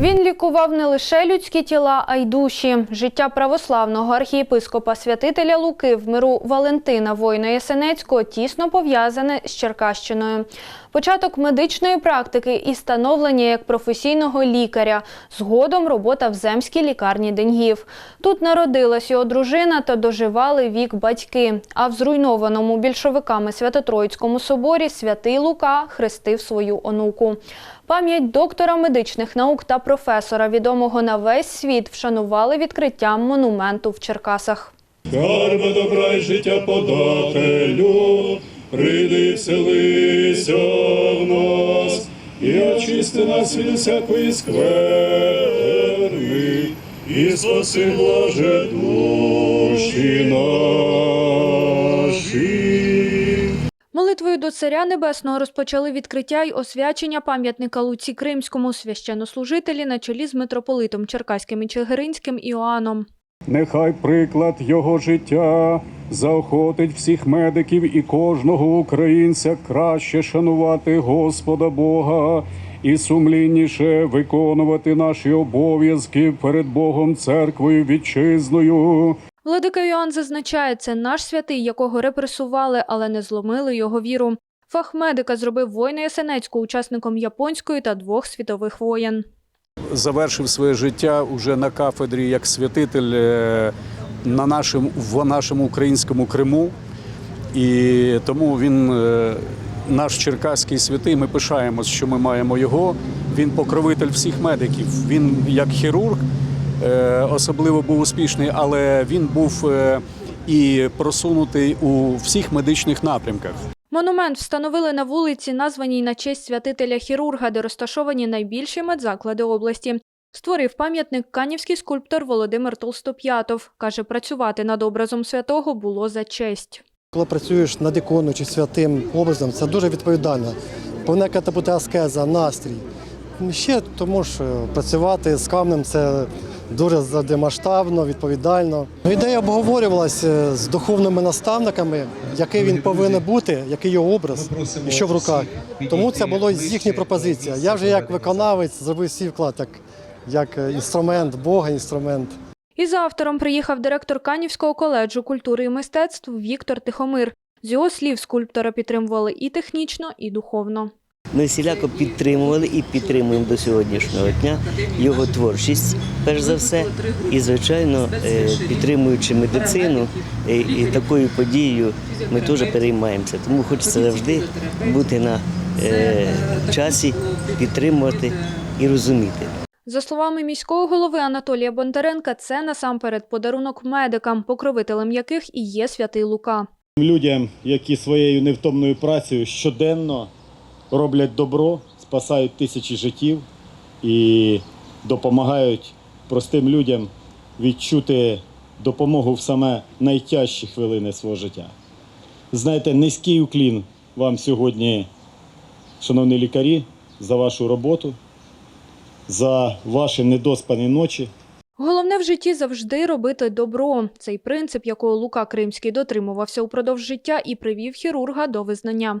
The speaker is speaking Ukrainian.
Він лікував не лише людські тіла, а й душі. Життя православного архієпископа святителя Луки в миру Валентина Война Ясенецького тісно пов'язане з Черкащиною. Початок медичної практики і становлення як професійного лікаря. Згодом робота в земській лікарні Деньгів. Тут народилась його дружина та доживали вік батьки. А в зруйнованому більшовиками Свято-Троїцькому соборі святий Лука хрестив свою онуку. Пам'ять доктора медичних наук та професора, відомого на весь світ, вшанували відкриттям монументу в Черкасах. Карма добра й життя подателю, прийди вселися в нас, і очисти нас від усякої скверни, і спаси блаже душі наші. Молитвою до Царя Небесного розпочали відкриття й освячення пам'ятника Луці Кримському священнослужителі на чолі з митрополитом Черкаським і Чигиринським Іоанном. Нехай приклад його життя заохотить всіх медиків і кожного українця краще шанувати Господа Бога і сумлінніше виконувати наші обов'язки перед Богом, церквою, вітчизною. Владика Йоанн зазначає, це наш святий, якого репресували, але не зломили його віру. Фах медика зробив воїна Ясенецького учасником японської та двох світових воєн. завершив своє життя уже на кафедрі як святитель е, на нашому, в нашому українському Криму. І тому він е, наш черкаський святий. Ми пишаємось, що ми маємо його. Він покровитель всіх медиків. Він як хірург особливо був успішний, але він був е, і просунутий у всіх медичних напрямках. Монумент встановили на вулиці, названій на честь святителя хірурга, де розташовані найбільші медзаклади області. Створив пам'ятник канівський скульптор Володимир Толстоп'ятов. Каже, працювати над образом святого було за честь. Коли працюєш над іконою чи святим образом, це дуже відповідально. Повинна яка бути аскеза, настрій. Ще тому що працювати з камнем це дуже задимасштабно, відповідально. Ну, Ідея обговорювалася з духовними наставниками, який він повинен бути, який його образ і що в руках. Тому це було їхня пропозиція. Я вже як виконавець зробив свій вклад, як, як інструмент, Бога, інструмент. І за автором приїхав директор Канівського коледжу культури і мистецтв Віктор Тихомир. З його слів, скульптора підтримували і технічно, і духовно. Ми всіляко підтримували і підтримуємо до сьогоднішнього дня його творчість, перш за все, і звичайно, е, підтримуючи медицину е, і такою подією, ми теж переймаємося. Тому хочеться завжди бути на е, часі, підтримувати і розуміти. За словами міського голови Анатолія Бондаренка, це насамперед подарунок медикам, покровителем яких і є святий Лука. Людям, які своєю невтомною працею щоденно роблять добро, спасають тисячі життів і допомагають простим людям відчути допомогу в саме найтяжчі хвилини свого життя. Знаєте, низький уклін вам сьогодні, шановні лікарі, за вашу роботу, за ваші недоспані ночі. Головне в житті завжди робити добро. Цей принцип, якого Лука Кримський дотримувався упродовж життя і привів хірурга до визнання.